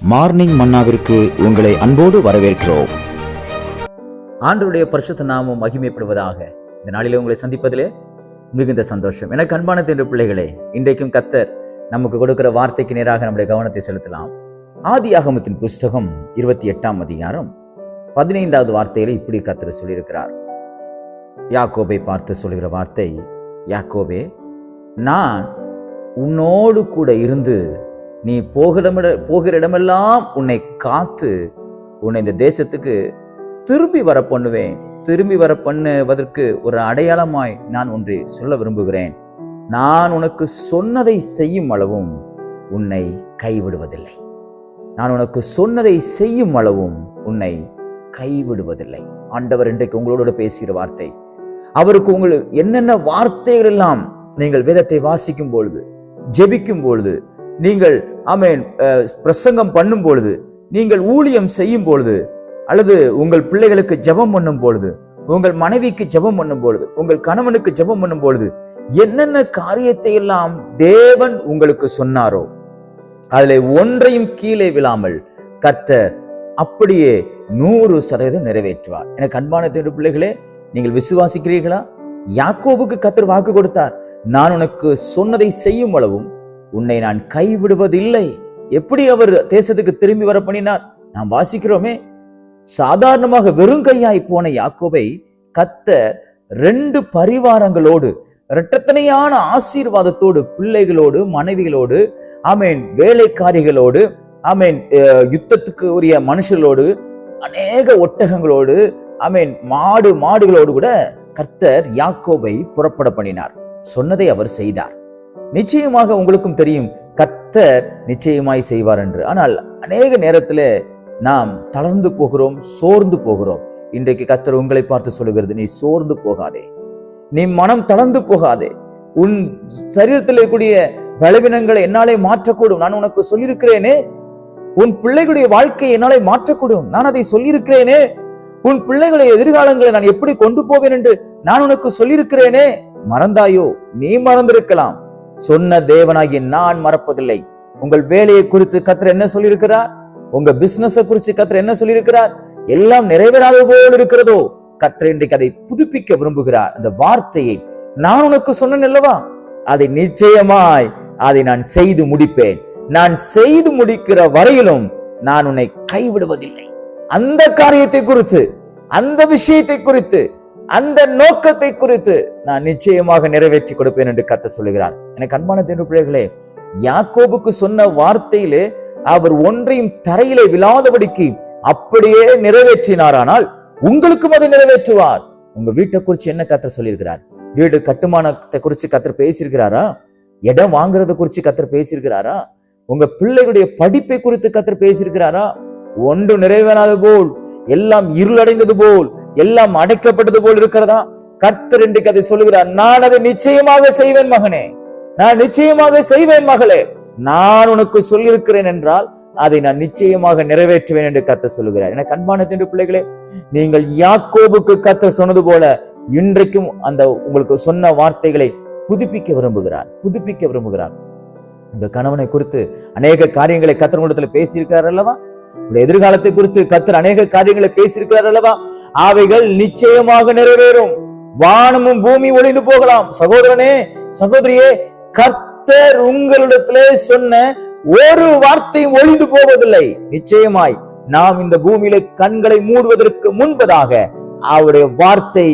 Morning மன்னாவிற்கு உங்களை அன்போடு வரவேற்கிறோம். ஆண்டவருடைய பரிசுத்த நாமம் மகிமைப்படுவதாக இந்த நாளிலே உங்களை சந்திப்பதிலே மிகுந்த சந்தோஷம். எனக்கு அன்பான தேர்ந்த பிள்ளைகளே இன்றைக்கும் கத்தர் நமக்கு கொடுக்கிற வார்த்தைக்கு நேராக நம்முடைய கவனத்தை செலுத்தலாம். ஆதி ஆகமத்தின் புஸ்தகம் இருபத்தி எட்டாம் அதிகாரம் பதினைந்தாவது வார்த்தைகளை இப்படி கத்தர் சொல்லியிருக்கிறார். யாக்கோபை பார்த்து சொல்கிற வார்த்தை யாக்கோபே நான் உன்னோடு கூட இருந்து நீ போகிற போகிற இடமெல்லாம் உன்னை காத்து உன்னை இந்த தேசத்துக்கு திரும்பி வர பண்ணுவேன் திரும்பி வர பண்ணுவதற்கு ஒரு அடையாளமாய் நான் ஒன்றை சொல்ல விரும்புகிறேன். நான் உனக்கு சொன்னதை செய்யும் அளவும் உன்னை கைவிடுவதில்லை. நான் உனக்கு சொன்னதை செய்யும் அளவும் உன்னை கைவிடுவதில்லை. ஆண்டவர் இன்றைக்கு உங்களோட பேசுகிற வார்த்தை. அவருக்கு உங்களுக்கு என்னென்ன வார்த்தைகள் எல்லாம் நீங்கள் வேதத்தை வாசிக்கும் பொழுது ஜெபிக்கும் பொழுது நீங்கள் ஆமேன் பிரசங்கம் பண்ணும் பொழுது நீங்கள் ஊழியம் செய்யும் பொழுது அல்லது உங்கள் பிள்ளைகளுக்கு ஜெபம் பண்ணும் பொழுது உங்கள் மனைவிக்கு ஜெபம் பண்ணும் பொழுது உங்கள் கணவனுக்கு ஜெபம் பண்ணும் பொழுது என்னென்ன காரியத்தை எல்லாம் தேவன் உங்களுக்கு சொன்னாரோ அதில் ஒன்றையும் கீழே விழாமல் கர்த்தர் அப்படியே நூறு சதவீதம் நிறைவேற்றுவார். எனக்கு அன்பான தேவ பிள்ளைகளே நீங்கள் விசுவாசிக்கிறீர்களா? யாக்கோபுக்கு கர்த்தர் வாக்கு கொடுத்தார். நான் உனக்கு சொன்னதை செய்யும் அளவும் உன்னை நான் கைவிடுவதில்லை. எப்படி அவர் தேசத்துக்கு திரும்பி வர பண்ணினார் நாம் வாசிக்கிறோமே. சாதாரணமாக வெறும் கையாய் போன யாக்கோவை கத்தர் ரெண்டு பரிவாரங்களோடு இரட்டத்தனையான ஆசீர்வாதத்தோடு பிள்ளைகளோடு மனைவிகளோடு ஆமீன் வேலைக்காரிகளோடு ஆமீன் யுத்தத்துக்கு உரிய மனுஷர்களோடு அநேக ஒட்டகங்களோடு ஆமேன் மாடு மாடுகளோடு கூட கர்த்தர் யாக்கோபை புறப்பட பண்ணினார். சொன்னதை அவர் செய்தார். நிச்சயமாக உங்களுக்கும் தெரியும் கர்த்தர் நிச்சயமாய் செய்வார் என்று. ஆனால் அநேக நேரத்துல நாம் தளர்ந்து போகிறோம் சோர்ந்து போகிறோம். இன்றைக்கு கத்தர் உங்களை பார்த்து சொல்லுகிறது நீ சோர்ந்து போகாதே. நீ மனம் தளர்ந்து போகாதே. உன் சரீரத்தில் இருக்கக்கூடிய பலவீனங்களை என்னாலே மாற்றக்கூடும். நான் உனக்கு சொல்லியிருக்கிறேனே. உன் பிள்ளைகளுடைய வாழ்க்கையை என்னாலே மாற்றக்கூடும். நான் அதை சொல்லியிருக்கிறேனே. உன் பிள்ளைகளுடைய எதிர்காலங்களை நான் எப்படி கொண்டு போவேன் என்று நான் உனக்கு சொல்லியிருக்கிறேனே. மறந்தாயோ? நீ மறந்திருக்கலாம். சொன்ன தேவனாகி நான் மறப்பதில்லை. உங்கள் வேலையை குறித்து கத்திர என்ன சொல்லியிருக்கிறார்? உங்க பிசினஸ குறித்து கத்திர என்ன சொல்லியிருக்கிறார்? எல்லாம் நிறைவேறாத போல் இருக்கிறதோ கத்திர இன்றைக்கு அதை புதுப்பிக்க விரும்புகிறார். அந்த வார்த்தையை நான் உனக்கு சொன்னேன் அல்லவா? அதை நிச்சயமாய் அதை நான் செய்து முடிப்பேன். நான் செய்து முடிக்கிற வரையிலும் நான் உன்னை கைவிடுவதில்லை. அந்த காரியத்தை குறித்து அந்த விஷயத்தை குறித்து அந்த நோக்கத்தை குறித்து நான் நிச்சயமாக நிறைவேற்றி கொடுப்பேன் என்று கத்த சொல்லுகிறார். எனக்கு அன்பான தேர்வு பிள்ளைகளே யாக்கோபுக்கு சொன்ன வார்த்தையிலே அவர் ஒன்றையும் தரையிலே விழாதபடிக்கு அப்படியே நிறைவேற்றினாரானால் உங்களுக்கும் அதை நிறைவேற்றுவார். உங்க வீட்டை குறித்து என்ன கத்தர் சொல்லியிருக்கிறார்? வீடு கட்டுமானத்தை குறித்து கத்தர் பேசியிருக்கிறாரா? இடம் வாங்குறத குறித்து கத்தர் பேசியிருக்கிறாரா? உங்க பிள்ளைகளுடைய படிப்பை குறித்து கத்தர் பேசியிருக்கிறாரா? ஒன்று நிறைவேறாத போல் எல்லாம் இருளடைந்தது போல் எல்லாம் அடைக்கப்பட்டது போல் இருக்கிறதா? கர்த்தர் இன்றைக்கு அதை சொல்லுகிறார். நான் அதை நிச்சயமாக செய்வேன் மகனே. நான் நிச்சயமாக செய்வேன் மகளே. நான் உனக்கு சொல்லியிருக்கிறேன் என்றால் அதை நான் நிச்சயமாக நிறைவேற்றுவேன் என்று கத்த சொல்லுகிறார். என அன்பான பிள்ளைகளே நீங்கள் யாக்கோபுக்கு கத்த சொன்னது போல இன்றைக்கும் அந்த உங்களுக்கு சொன்ன வார்த்தைகளை புதுப்பிக்க விரும்புகிறார். புதுப்பிக்க விரும்புகிறார். இந்த கணவனை குறித்து அநேக காரியங்களை கத்தர் பேசியிருக்கிறார் அல்லவா? உங்களுடைய எதிர்காலத்தை குறித்து கத்தர் அநேக காரியங்களை பேசியிருக்கிறார் அல்லவா? அவைகள் நிச்சயமாக நிறைவேறும். வானமும் பூமி ஒளிந்து போகலாம். சகோதரனே சகோதரியே கர்த்தர் உங்களிடத்திலே சொன்ன ஒரு வார்த்தையும் ஒளிந்து போவதில்லை. நிச்சயமாய் நாம் இந்த பூமியில கண்களை மூடுவதற்கு முன்பதாக அவருடைய வார்த்தை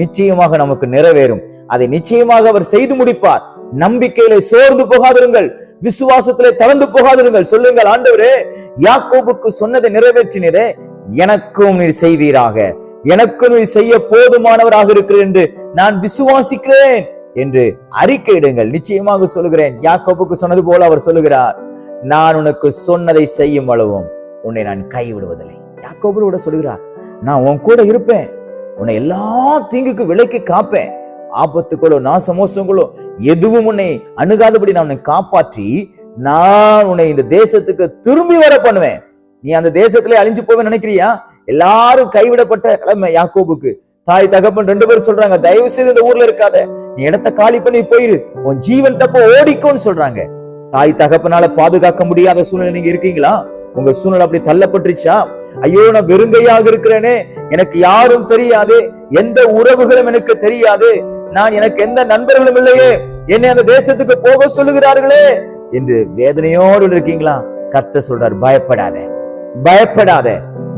நிச்சயமாக நமக்கு நிறைவேறும். அதை நிச்சயமாக அவர் செய்து முடிப்பார். நம்பிக்கையில சோர்ந்து போகாதிருங்கள். விசுவாசத்திலே தளர்ந்து போகாதிருங்கள். சொல்லுங்கள் ஆண்டவரே யாக்கோபுக்கு சொன்னதை நிறைவேற்றினரே எனக்கும் நீர் செய்வீராக. எனக்கும் நீர் செய்ய போதுமானவராக இருக்கிறேன் என்று நான் விசுவாசிக்கிறேன் என்று அறிக்கையிடுங்கள். நிச்சயமாக சொல்லுகிறேன். யாக்கோபுக்கு சொன்னது போல அவர் சொல்லுகிறார். நான் உனக்கு சொன்னதை செய்யும் அளவும் உன்னை நான் கைவிடுவதில்லை. யாக்கோபு கூட சொல்லுகிறார். நான் உன் கூட இருப்பேன். உன்னை எல்லா தீங்குக்கு விலைக்கு காப்பேன். ஆபத்துக்களோ நாசமோசங்களோ எதுவும் உன்னை அணுகாதபடி நான் உன்னை காப்பாற்றி நான் உன்னை இந்த தேசத்துக்கு திரும்பி வர பண்ணுவேன். நீ அந்த தேசத்திலே அழிஞ்சு போவே நினைக்கிறியா? எல்லாரும் கைவிடப்பட்ட நிலைமை யாக்கோபுக்கு. தாய் தகப்பன் ரெண்டு பேரும் சொல்றாங்க தயவு செய்து இந்த ஊர்ல இருக்காத. நீ இடத்த காலி பண்ணி போயிரு. உன் ஜீவன் தப்ப ஓடிக்கோன்னு சொல்றாங்க. தாய் தகப்பனால பாதுகாக்க முடியாத சூழ்நிலை நீங்க இருக்கீங்களா? உங்க சூழ்நிலை அப்படி தள்ளப்பட்டுருச்சா? ஐயோ நான் வெறுங்கையாக இருக்கிறேனே. எனக்கு யாரும் தெரியாது. எந்த உறவுகளும் எனக்கு தெரியாது. நான் எனக்கு எந்த நண்பர்களும் இல்லையே. என்னை அந்த தேசத்துக்கு போக சொல்லுகிறார்களே. என்று வேதனையோடு இருக்கீங்களா? கர்த்தர் சொல்றார் பயப்படாத. பயப்படாத.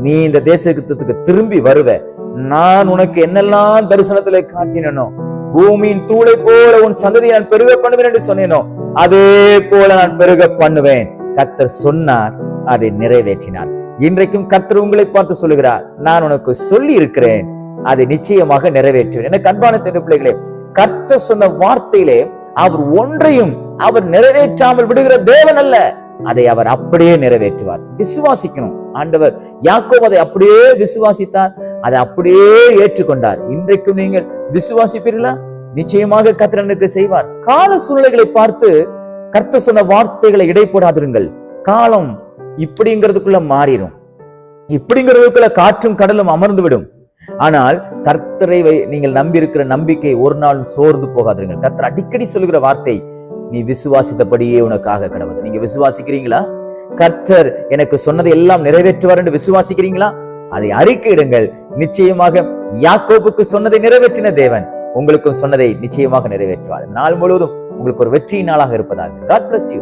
நீ இந்த தேசத்துக்கு திரும்பி வருவ. நான் உனக்கு என்னெல்லாம் தரிசனத்துல காட்டினோ பூமியின் தூளை போல உன் சந்ததியை நான் பெருக பண்ணுவேன் என்று சொன்னேனோ அதே போல நான் பெருக பண்ணுவேன். கர்த்தர் சொன்னார் அதை நிறைவேற்றினார். இன்றைக்கும் கர்த்தர் உங்களை பார்த்து சொல்லுகிறார் நான் உனக்கு சொல்லி இருக்கிறேன் அதை நிச்சயமாக நிறைவேற்றுவேன். என கண்பான திரு பிள்ளைகளே கர்த்தர் சொன்ன வார்த்தையிலே அவர் ஒன்றையும் அவர் நிறைவேற்றாமல் விடுகிற தேவன் அல்ல. அதை அவர் அப்படியே நிறைவேற்றுவார். விசுவாசிக்கணும். ஆண்டவர் யாக்கோப் அதை அப்படியே விசுவாசித்தார். அதை அப்படியே ஏற்றுக்கொண்டார். இன்றைக்கும் நீங்கள் விசுவாசிப்பீர்களா? நிச்சயமாக கத்திரனுக்கு செய்வார். கால சூழ்நிலைகளை பார்த்து கர்த்த சொன்ன வார்த்தைகளை இடைப்படாதிருங்கள். காலம் இப்படிங்கிறதுக்குள்ள மாறிடும். இப்படிங்கிறதுக்குள்ள காற்றும் கடலும் அமர்ந்து விடும் ஆனால் கர்த்தரை நீங்கள் நம்பி இருக்கிற நம்பிக்கை ஒரு நாள் சோர்ந்து போகாதீர்கள் கர்த்தர் அடிக்கடி சொல்லுகிற வார்த்தை நீ விசுவாசித்தபடியே உனக்காக கடவுது நீங்க விசுவாசிக்கிறீங்களா? கர்த்தர் எனக்கு சொன்னதை எல்லாம் நிறைவேற்றுவார் என்று விசுவாசிக்கிறீங்களா? அதை அறிக்கையிடுங்கள். நிச்சயமாக யாக்கோபுக்கு சொன்னதை நிறைவேற்றின தேவன் உங்களுக்கும் சொன்னதை நிச்சயமாக நிறைவேற்றுவார். நாள் முழுவதும் உங்களுக்கு ஒரு வெற்றி நாளாக இருப்பதாக. God bless you